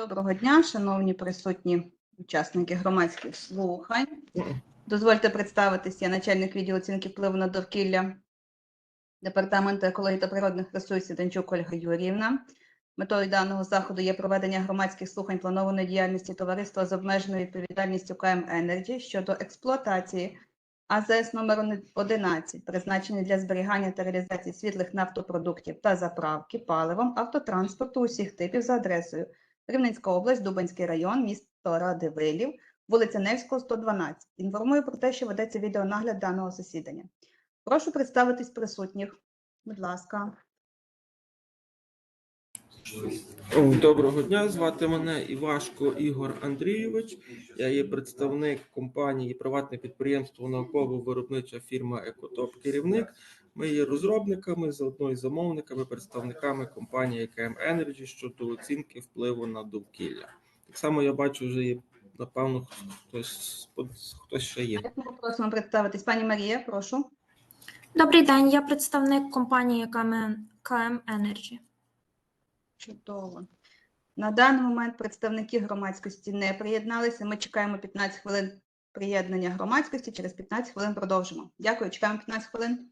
Доброго дня, шановні присутні учасники громадських слухань. Дозвольте представитись, я начальник відділу оцінки впливу на довкілля Департаменту екології та природних ресурсів Данчук Ольга Юріївна. Метою даного заходу є проведення громадських слухань планованої діяльності товариства з обмеженою відповідальністю КМ Енерджі щодо експлуатації АЗС номер 11, призначений для зберігання та реалізації світлих нафтопродуктів та заправки паливом автотранспорту усіх типів за адресою Рівненська область, Дубанський район, місто Радивилів, вулиця Невського, 112. Інформую про те, що ведеться відеонагляд даного засідання. Прошу представитись присутніх. Будь ласка. Доброго дня, звати мене Івашко Ігор Андрійович. Я є представник компанії приватне підприємство науково-виробнича фірма Екотоп Керівник. Ми є розробниками, заодно і замовниками, представниками компанії КМ Energy щодо оцінки впливу на довкілля. Так само я бачу, вже є напевно хтось хтось ще є. Просимо представитись. Пані Марія, прошу. Добрий день, я представник компанії КМ, КМ Energy. Чудово. На даний момент представники громадськості не приєдналися. Ми чекаємо 15 хвилин приєднання громадськості. Через 15 хвилин продовжимо. Дякую. Чекаємо 15 хвилин.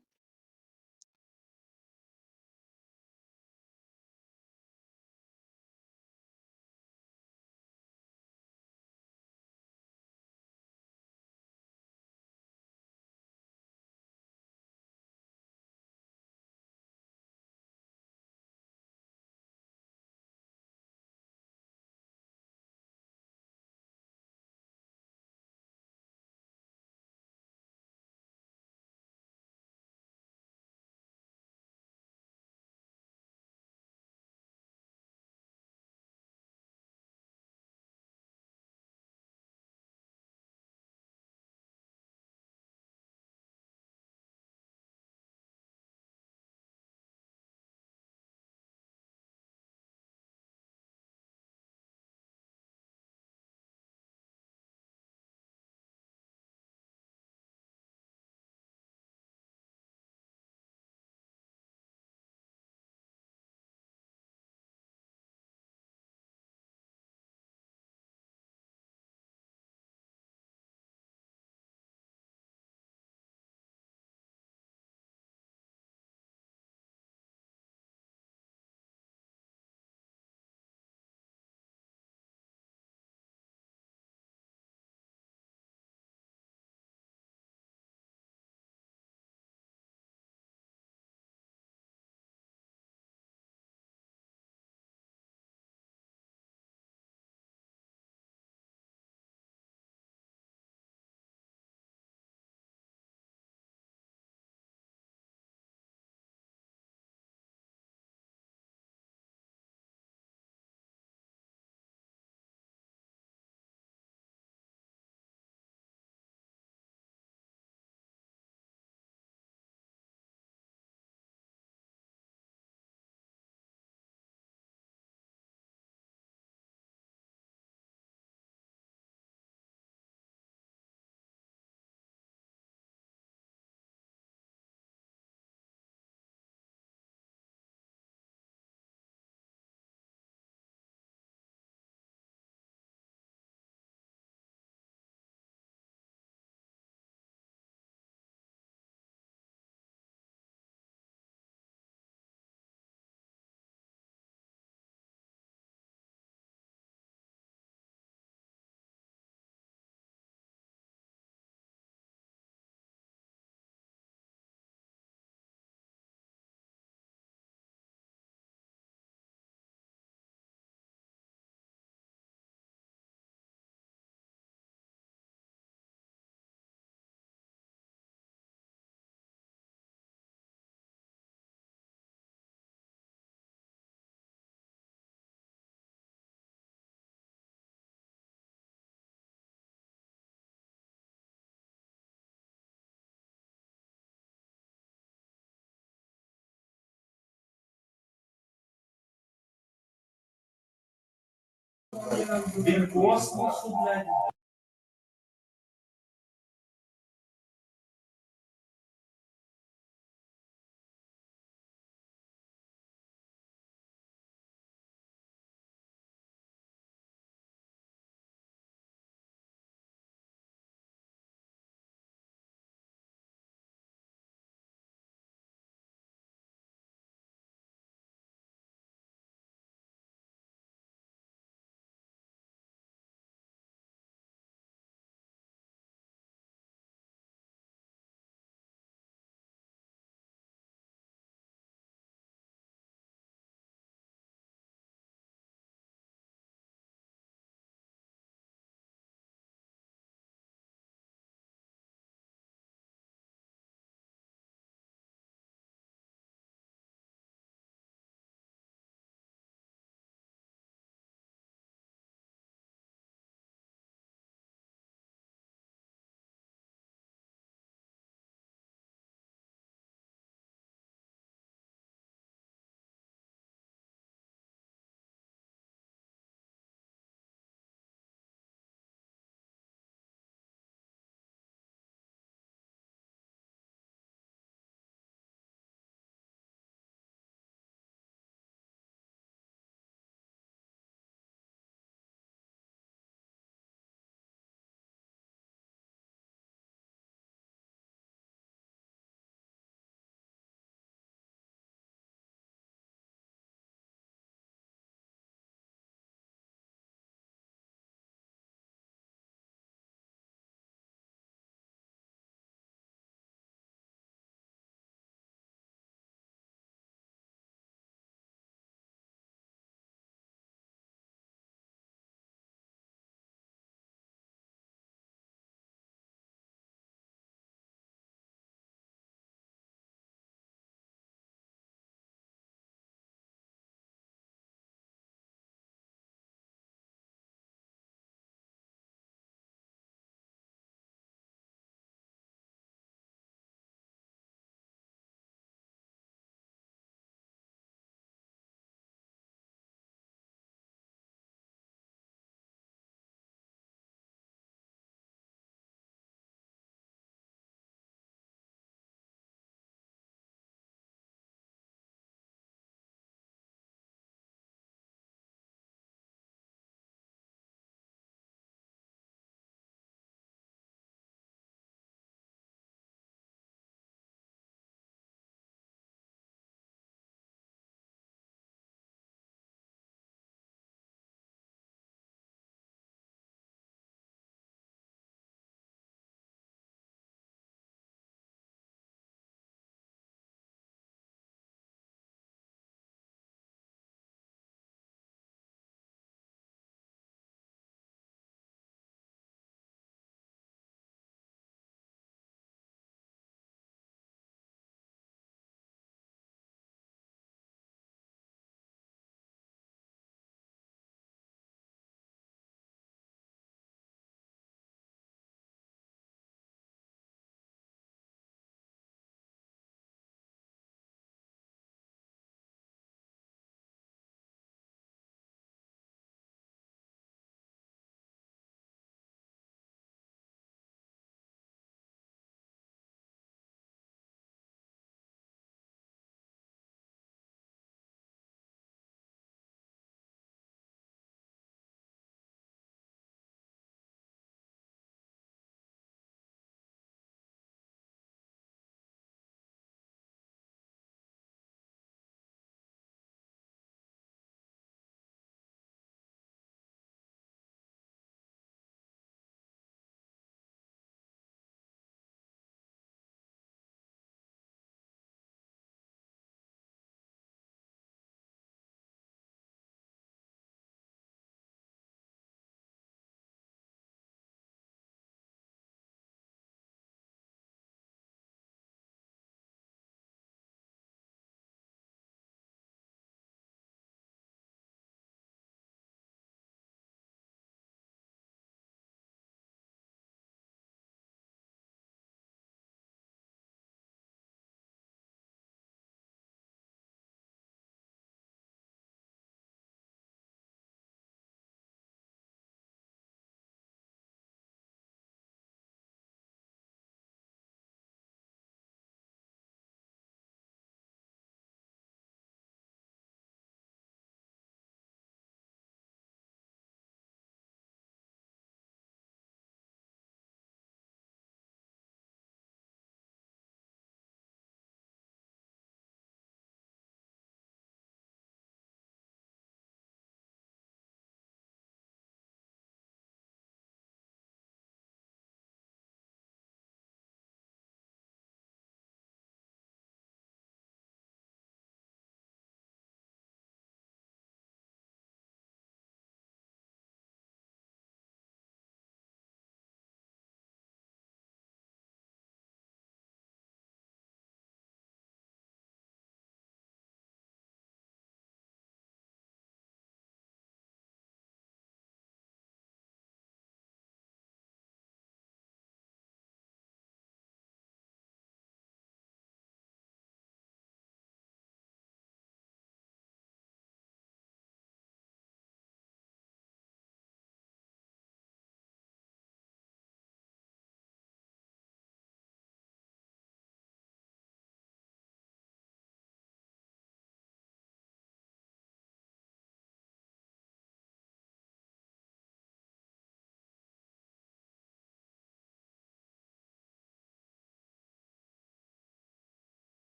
Від космосу, блядь.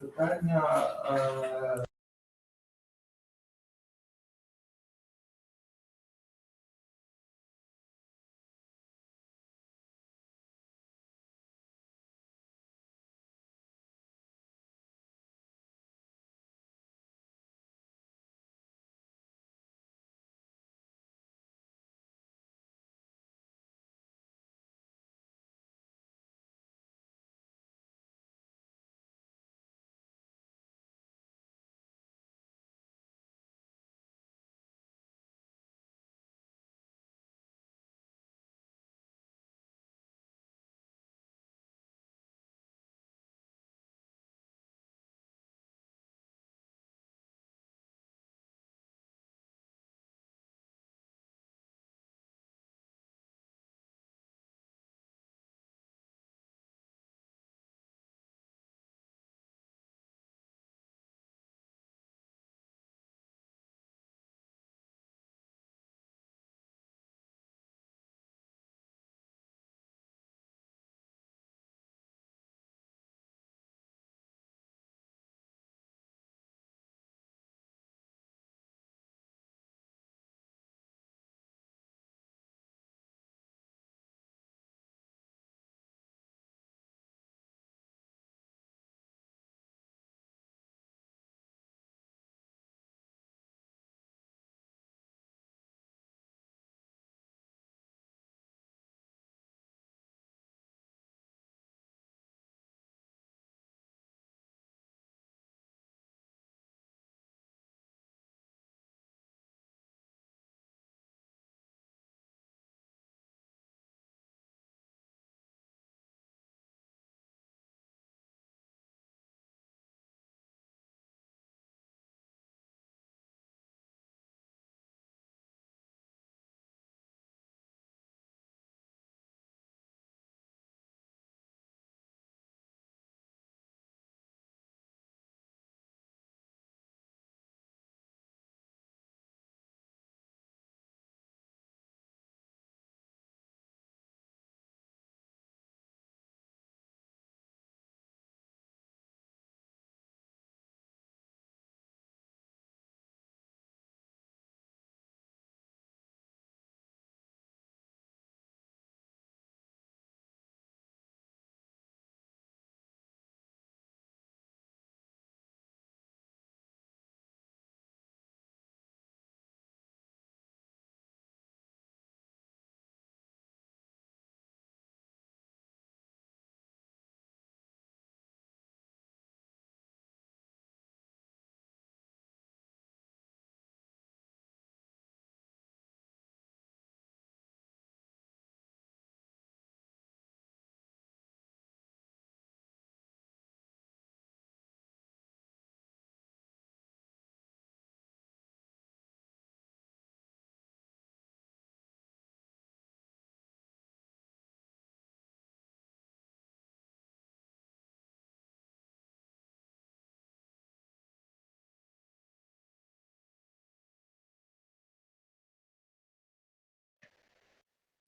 Питання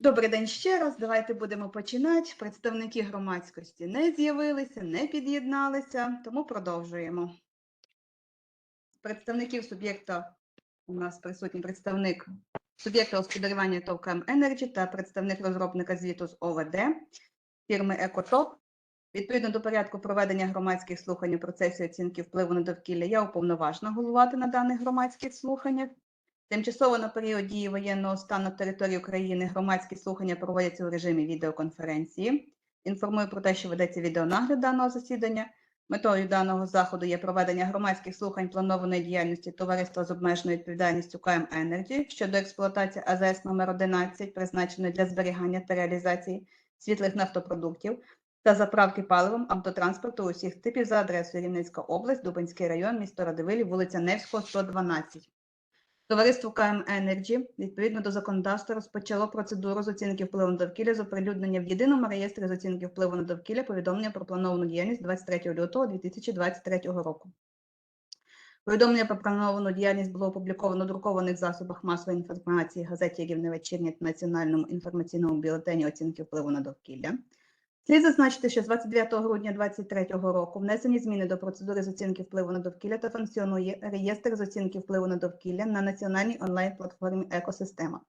Добрий день ще раз. Давайте будемо починати. Представники громадськості не з'явилися, не під'єдналися, тому продовжуємо. Представників суб'єкта у нас присутній представник суб'єкта господарювання ТОВ «КМ Енерджі та представник розробника звіту з ОВД фірми Екотоп. Відповідно до порядку проведення громадських слухань у процесі оцінки впливу на довкілля, я уповноважена головувати на даних громадських слуханнях. Тимчасово на період дії воєнного стану території України громадські слухання проводяться у режимі відеоконференції. Інформую про те, що ведеться відеонагляд даного засідання. Метою даного заходу є проведення громадських слухань планованої діяльності товариства з обмеженою відповідальністю КМ Енерджі щодо експлуатації АЗС номер 11, призначеної для зберігання та реалізації світлих нафтопродуктів та заправки паливом автотранспорту усіх типів за адресою Рівненська область, Дубинський район, місто Радивилів, вулиця Невського, 112. Товариство КМ Енерджі відповідно до законодавства розпочало процедуру з оцінки впливу на довкілля з оприлюднення в єдиному реєстрі з оцінки впливу на довкілля повідомлення про плановану діяльність 23 лютого 2023 року. Повідомлення про плановану діяльність було опубліковано в друкованих засобах масової інформації газеті Рівне вечірнє та національному інформаційному бюлетені оцінки впливу на довкілля. Слід зазначити, що з 29 грудня 2023 року внесені зміни до процедури з оцінки впливу на довкілля та функціонує реєстр з оцінки впливу на довкілля на національній онлайн-платформі Екосистема.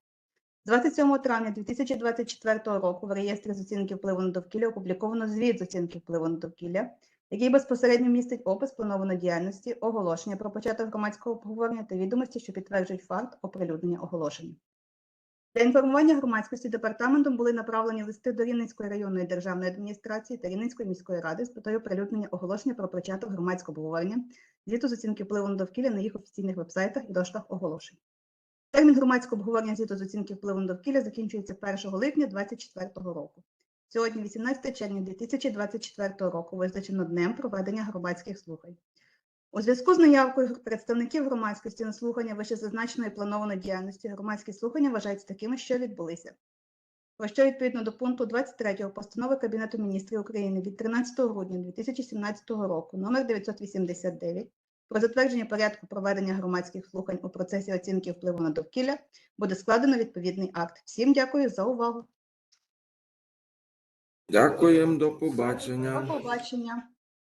З 27 травня 2024 року в реєстрі з оцінки впливу на довкілля опубліковано звіт з оцінки впливу на довкілля, який безпосередньо містить опис планованої діяльності, оголошення про початок громадського обговорення та відомості, що підтверджують факт оприлюднення оголошення. Для інформування громадськості департаментом були направлені листи до Рівненської районної державної адміністрації та Рівненської міської ради з метою оприлюднення оголошення про початок громадського обговорення, звіту з оцінки впливу на довкілля на їх офіційних вебсайтах і дошках оголошень. Термін громадського обговорення звіту з оцінки впливу на довкілля закінчується 1 липня 2024 року. Сьогодні, 18 червня 2024 року, визначено днем проведення громадських слухань. У зв'язку з наявкою представників громадськості на слухання вищезазначеної планованої діяльності громадські слухання вважаються такими, що відбулися. Про що відповідно до пункту 23 постанови Кабінету міністрів України від 13 грудня 2017 року номер 989 про затвердження порядку проведення громадських слухань у процесі оцінки впливу на довкілля буде складено відповідний акт. Всім дякую за увагу. Дякуємо, до До побачення. побачення.